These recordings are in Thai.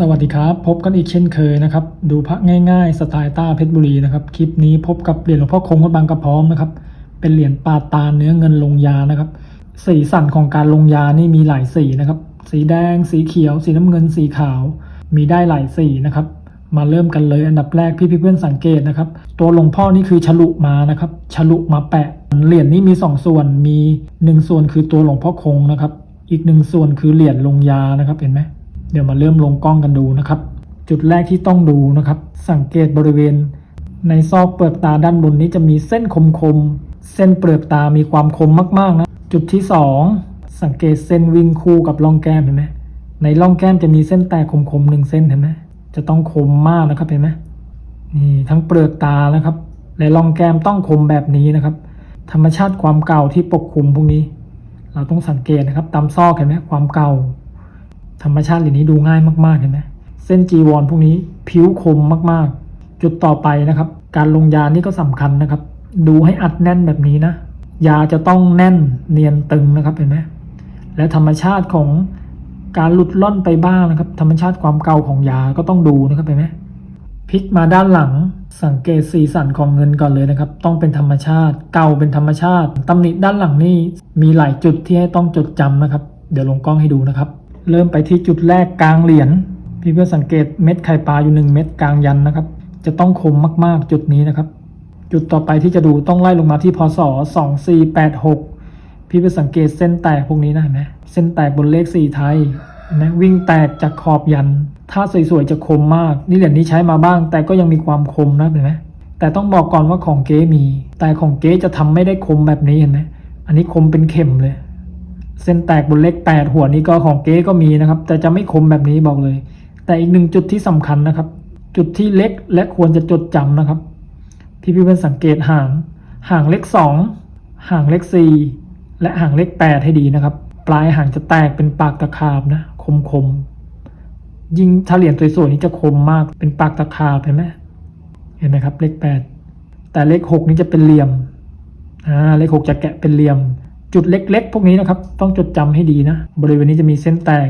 สวัสดีครับ พบกันอีกเช่นเคยนะครับ ดูพระง่ายๆ สไตล์ต้าเพชรบุรีนะครับ คลิปนี้พบกับเหรียญหลวงพ่อคงวัดบางกระพร้อมนะครับ เป็นเหรียญปาตาเนื้อเงินลงยานะครับ สีสันของการลงยานี่มีหลายสีนะครับ สีแดง สีเขียว สีน้ำเงิน สีขาว มีได้หลายสีนะครับ มาเริ่มกันเลยอันดับแรกพี่ๆเพื่อนสังเกตนะครับ ตัวหลวงพ่อนี่คือฉลุมานะครับ ฉลุมาแปะ เหรียญนี้มีสองส่วน มีหนึ่งส่วนคือตัวหลวงพ่อคงนะครับ อีกหนึ่งส่วนคือเหรียญลงยานะครับ เห็นไหม เดี๋ยวมาเริ่มลงกล้องกันดูนะครับ จุดแรกที่ต้องดูนะครับ สังเกตบริเวณ ในซอกเปลือกตาด้านบนนี้จะมีเส้นคมๆเส้นเปลือกตามีความคมมากๆนะจุดที่สองสังเกตเส้นวิ่งคู่กับร่องแก้มเห็นไหมในร่องแก้มจะมีเส้นแตกคมๆหนึ่งเส้นเห็นไหมจะต้องคมมากนะครับเห็นไหมนี่ทั้งเปลือกตานะครับ และร่องแก้มต้องคมแบบนี้นะครับ ธรรมชาติความเก่าที่ปกคลุมพวกนี้ เราต้องสังเกตนะครับตามซอกเห็นไหมความเก่า ธรรมชาติเหรียญนี้ดูง่ายมากๆเห็นไหมเส้นจีวรพวกนี้ผิวคมมากๆ จุดต่อไปนะครับ การลงยานี่ก็สำคัญนะครับ ดูให้อัดแน่นแบบนี้นะ ยาจะต้องแน่นเนียนตึงนะครับเห็นไหมและธรรมชาติของการหลุดล่อนไปบ้างนะครับ ธรรมชาติความเก่าของยาก็ต้องดูนะครับเห็นไหมพลิกมาด้านหลังสังเกตสีสันของเงินก่อนเลยนะครับ ต้องเป็นธรรมชาติ เก่าเป็นธรรมชาติตำหนิด้านหลังนี่มีหลายจุดที่ให้ต้องจดจำนะครับ เดี๋ยวลงกล้องให้ดูนะครับ เริ่มไปที่จุดแรกกลางเหรียญพี่เพื่อนสังเกตเม็ดไข่ปลาอยู่หนึ่งเม็ดกลางยันนะครับ จะต้องคมมากๆจุดนี้นะครับ จุดต่อไปที่จะดูต้องไล่ลงมาที่พศ2486 พี่เพื่อนสังเกตเส้นแตกพวกนี้นะเห็นไหมเส้นแตกบนเลขสี่ไทยเห็นไหมวิ่งแตกจากขอบยัน ถ้าสวยๆจะคมมาก นี่เหรียญนี้ใช้มาบ้าง แต่ก็ยังมีความคมนะเห็นไหมแต่ต้องบอกก่อนว่าของเก๊มี แต่ของเก๊จะทำไม่ได้คมแบบนี้เห็นไหมอันนี้คมเป็นเข็มเลย เส้นแตกบนเลขแปดหัวนี้ก็ของเก๊ก็มีนะครับ แต่จะไม่คมแบบนี้บอกเลย แต่อีกหนึ่งจุดที่สำคัญนะครับ จุดที่เล็กและควรจะจดจำนะครับพี่พี่เพื่อนสังเกตห่าง ห่างเลขสองห่างเลขสี่และห่างเลขแปดให้ดีนะครับ ปลายห่างจะแตกเป็นปากตะขาบนะ คมคมๆยิ่งถ้าเหรียญสวยๆนี้จะคมมากเป็นปากตะขาบเห็นไหมเห็นไหมครับ เลขแปดแต่เลขหกนี้จะเป็นเหลี่ยมอ่าเลขหกจะแกะเป็นเหลี่ยม จุดเล็ก ๆ พวกนี้นะครับ ต้องจดจำให้ดีนะ บริเวณนี้จะมีเส้นแตก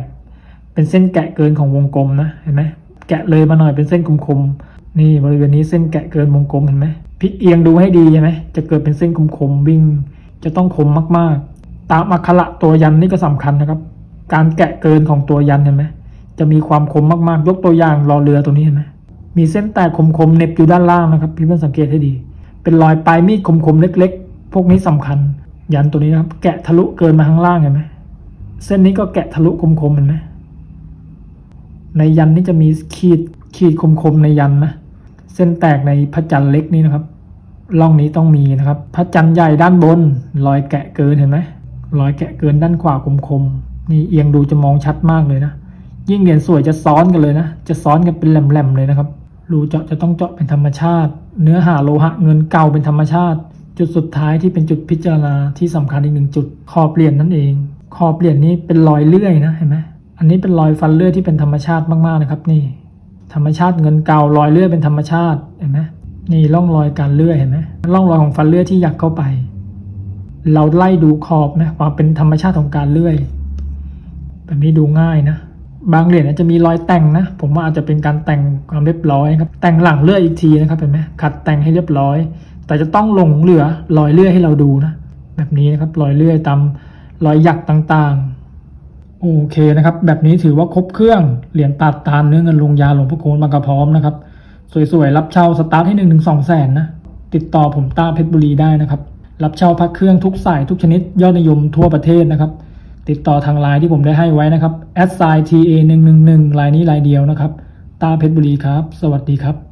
เป็นเส้นแกะเกินของวงกลมนะเห็นไหมแกะเลยมาหน่อยเป็นเส้นคมๆนี่บริเวณนี้เส้นแกะเกินวงกลมเห็นไหมพลิกเอียงดูให้ดีใช่ไหมจะเกิดเป็นเส้นคมๆวิ่ง จะต้องคมมากๆ ตามอักขระตัวยันนี่ก็สำคัญนะครับ การแกะเกินของตัวยันเห็นไหมจะมีความคมมากๆ ยกตัวอย่างรอเรือตัวนี้เห็นไหมมีเส้นแตกคมๆเน็บอยู่ด้านล่างนะครับพี่เพื่อนสังเกตให้ดี เป็นรอยปลายมีดคมๆเล็ก ๆ พวกนี้สำคัญ ยันตัวนี้นะครับ แกะทะลุเกินมาข้างล่างเห็นไหมเส้นนี้ก็แกะทะลุคมๆเห็นไหมในยันนี่จะมีขีดขีดคมๆในยันนะเส้นแตกในพระจันทร์เล็กนี่นะครับร่องนี้ต้องมีนะครับ พระจันทร์ใหญ่ด้านบน รอยแกะเกินเห็นไหมรอยแกะเกินด้านขวาคมๆนี่เอียงดูจะมองชัดมากเลยนะยิ่งเหรียญสวยจะซ้อนกันเลยนะจะซ้อนกันเป็นแหลมๆเลยนะครับรูเจาะจะต้องเจาะเป็นธรรมชาติ เนื้อหาโลหะเงินเก่าเป็นธรรมชาติ จุดสุดท้ายที่เป็นจุดพิจารณาที่สำคัญอีกหนึ่งจุดขอบเหรียญนั่นเอง ขอบเหรียญนี้เป็นรอยเลื่อยนะเห็นไหมอันนี้เป็นรอยฟันเลื่อยที่เป็นธรรมชาติมากๆนะครับ นี่ ธรรมชาติเงินเก่ารอยเลื่อยเป็นธรรมชาติเห็นไหมนี่ร่องรอยการเลื่อยเห็นไหมร่องรอยของฟันเลื่อยที่ยักเข้าไป เราไล่ดูขอบนะความเป็นธรรมชาติของการเลื่อยแบบนี้ดูง่ายนะบางเหรียญอาจจะมีรอยแต่งนะ ผมว่าอาจจะเป็นการแต่งความเรียบร้อยครับ แต่งหลังเลื่อยอีกทีนะครับเห็นไหมขัดแต่งให้เรียบร้อย แต่จะต้องหลงเหลือรอยเลื่อยให้เราดูนะ แบบนี้นะครับรอยเลื่อยตามรอยหยักต่างๆ โอเคนะครับ แบบนี้ถือว่าครบเครื่อง เหรียญปาดตานเนื้อเงินลงยาหลวงพ่อโคนบางกระพร้อมนะครับ สวยๆ รับเช่าสตาร์ทให้หนึ่งถึงสองแสนนะ ติดต่อผมต้าเพชรบุรีได้นะครับ รับเช่าพักเครื่องทุกสายทุกชนิดยอดนิยมทั่วประเทศนะครับ ติดต่อทางไลน์ที่ผมได้ให้ไว้นะครับ s i t a 1 1 1ลายนี้ลายเดียวนะครับ ตาเพชรบุรีครับ สวัสดีครับ